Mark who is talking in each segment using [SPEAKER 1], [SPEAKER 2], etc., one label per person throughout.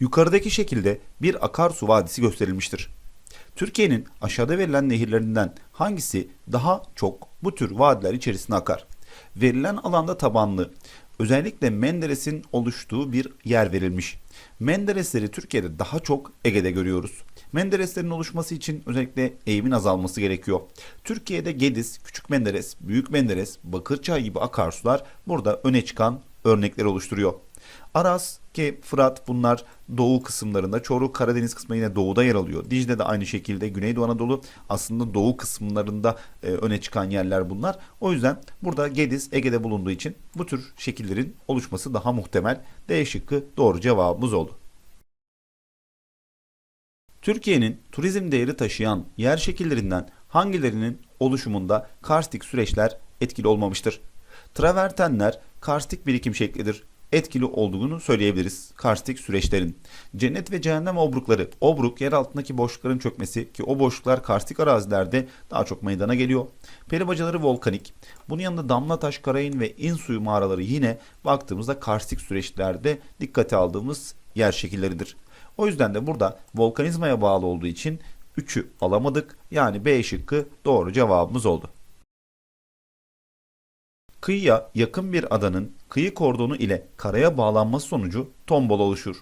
[SPEAKER 1] Yukarıdaki şekilde bir akarsu vadisi gösterilmiştir. Türkiye'nin aşağıda verilen nehirlerinden hangisi daha çok bu tür vadiler içerisine akar? Verilen alanda tabanlı, özellikle Menderes'in oluştuğu bir yer verilmiş. Menderesleri Türkiye'de daha çok Ege'de görüyoruz. Mendereslerin oluşması için özellikle eğimin azalması gerekiyor. Türkiye'de Gediz, Küçük Menderes, Büyük Menderes, Bakırçay gibi akarsular burada öne çıkan örnekler oluşturuyor. Aras ki Fırat bunlar doğu kısımlarında. Çoruh Karadeniz kısmı yine doğuda yer alıyor. Dicle de aynı şekilde Güneydoğu Anadolu aslında doğu kısımlarında e, öne çıkan yerler bunlar. O yüzden burada Gediz Ege'de bulunduğu için bu tür şekillerin oluşması daha muhtemel. D şıkkı doğru cevabımız oldu. Türkiye'nin turizm değeri taşıyan yer şekillerinden hangilerinin oluşumunda karstik süreçler etkili olmamıştır? Travertenler karstik birikim şeklidir. Etkili olduğunu söyleyebiliriz karstik süreçlerin. Cennet ve cehennem obrukları. Obruk yer altındaki boşlukların çökmesi ki o boşluklar karstik arazilerde daha çok meydana geliyor. Peribacaları volkanik. Bunun yanında Damlataş, Karayın ve İn suyu mağaraları yine baktığımızda karstik süreçlerde dikkate aldığımız yer şekilleridir. O yüzden de burada volkanizmaya bağlı olduğu için 3'ü alamadık. Yani B şıkkı doğru cevabımız oldu. Kıyıya yakın bir adanın kıyı kordonu ile karaya bağlanması sonucu tombol oluşur.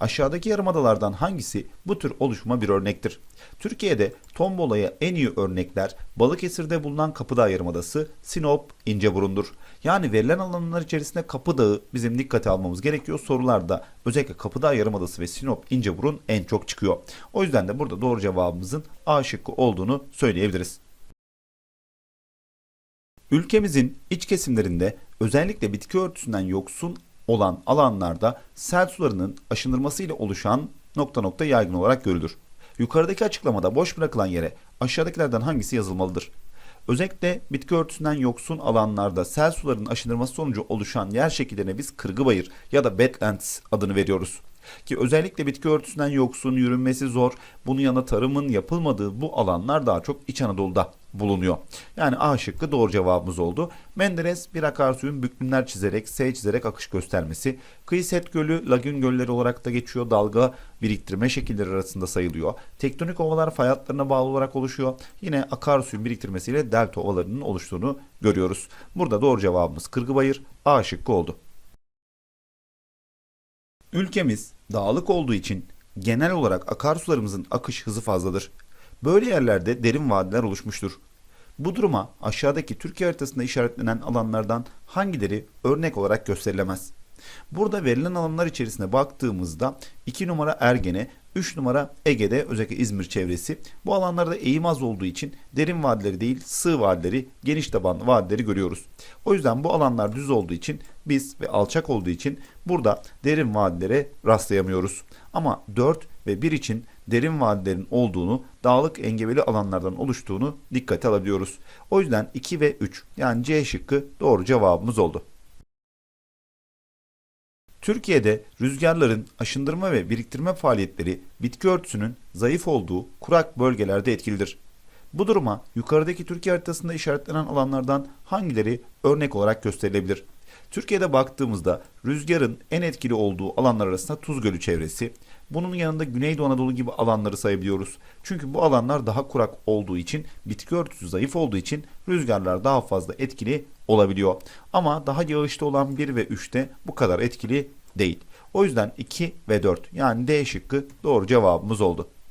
[SPEAKER 1] Aşağıdaki yarımadalardan hangisi bu tür oluşuma bir örnektir? Türkiye'de tombolaya en iyi örnekler Balıkesir'de bulunan Kapıdağ Yarımadası, Sinop, İnceburun'dur. Yani verilen alanlar içerisinde Kapıdağ'ı bizim dikkate almamız gerekiyor. Sorularda özellikle Kapıdağ Yarımadası ve Sinop, İnceburun en çok çıkıyor. O yüzden de burada doğru cevabımızın A şıkkı olduğunu söyleyebiliriz. Ülkemizin iç kesimlerinde özellikle bitki örtüsünden yoksun olan alanlarda sel sularının aşındırmasıyla oluşan nokta nokta yaygın olarak görülür. Yukarıdaki açıklamada boş bırakılan yere aşağıdakilerden hangisi yazılmalıdır? Özellikle bitki örtüsünden yoksun alanlarda sel sularının aşındırması sonucu oluşan yer şekillerine biz kırgı bayır ya da badlands adını veriyoruz. Ki özellikle bitki örtüsünden yoksun, yürünmesi zor, bunun yanında tarımın yapılmadığı bu alanlar daha çok İç Anadolu'da bulunuyor. Yani A şıkkı doğru cevabımız oldu. Menderes bir akarsuyun büklümler çizerek, S çizerek akış göstermesi. Kıyı set gölü, lagün gölleri olarak da geçiyor. Dalga biriktirme şekilleri arasında sayılıyor. Tektonik ovalar fay hatlarına bağlı olarak oluşuyor. Yine akarsuyun biriktirmesiyle delta ovalarının oluştuğunu görüyoruz. Burada doğru cevabımız Kırgıbayır A şıkkı oldu. Ülkemiz dağlık olduğu için genel olarak akarsularımızın akış hızı fazladır. Böyle yerlerde derin vadiler oluşmuştur. Bu duruma aşağıdaki Türkiye haritasında işaretlenen alanlardan hangileri örnek olarak gösterilemez? Burada verilen alanlar içerisine baktığımızda 2 numara Ergene, 3 numara Ege'de özellikle İzmir çevresi. Bu alanlarda eğim az olduğu için derin vadileri değil sığ vadileri, geniş tabanlı vadileri görüyoruz. O yüzden bu alanlar düz olduğu için biz ve alçak olduğu için burada derin vadilere rastlayamıyoruz. Ama 4 ve 1 için derin vadilerin olduğunu, dağlık engebeli alanlardan oluştuğunu dikkate alabiliyoruz. O yüzden 2 ve 3 yani C şıkkı doğru cevabımız oldu. Türkiye'de rüzgarların aşındırma ve biriktirme faaliyetleri bitki örtüsünün zayıf olduğu kurak bölgelerde etkilidir. Bu duruma yukarıdaki Türkiye haritasında işaretlenen alanlardan hangileri örnek olarak gösterilebilir? Türkiye'de baktığımızda rüzgarın en etkili olduğu alanlar arasında Tuz Gölü çevresi, bunun yanında Güneydoğu Anadolu gibi alanları sayabiliyoruz. Çünkü bu alanlar daha kurak olduğu için, bitki örtüsü zayıf olduğu için rüzgarlar daha fazla etkili olabiliyor. Ama daha yağışlı olan 1 ve 3'te bu kadar etkili değil. O yüzden 2 ve 4 yani D şıkkı doğru cevabımız oldu.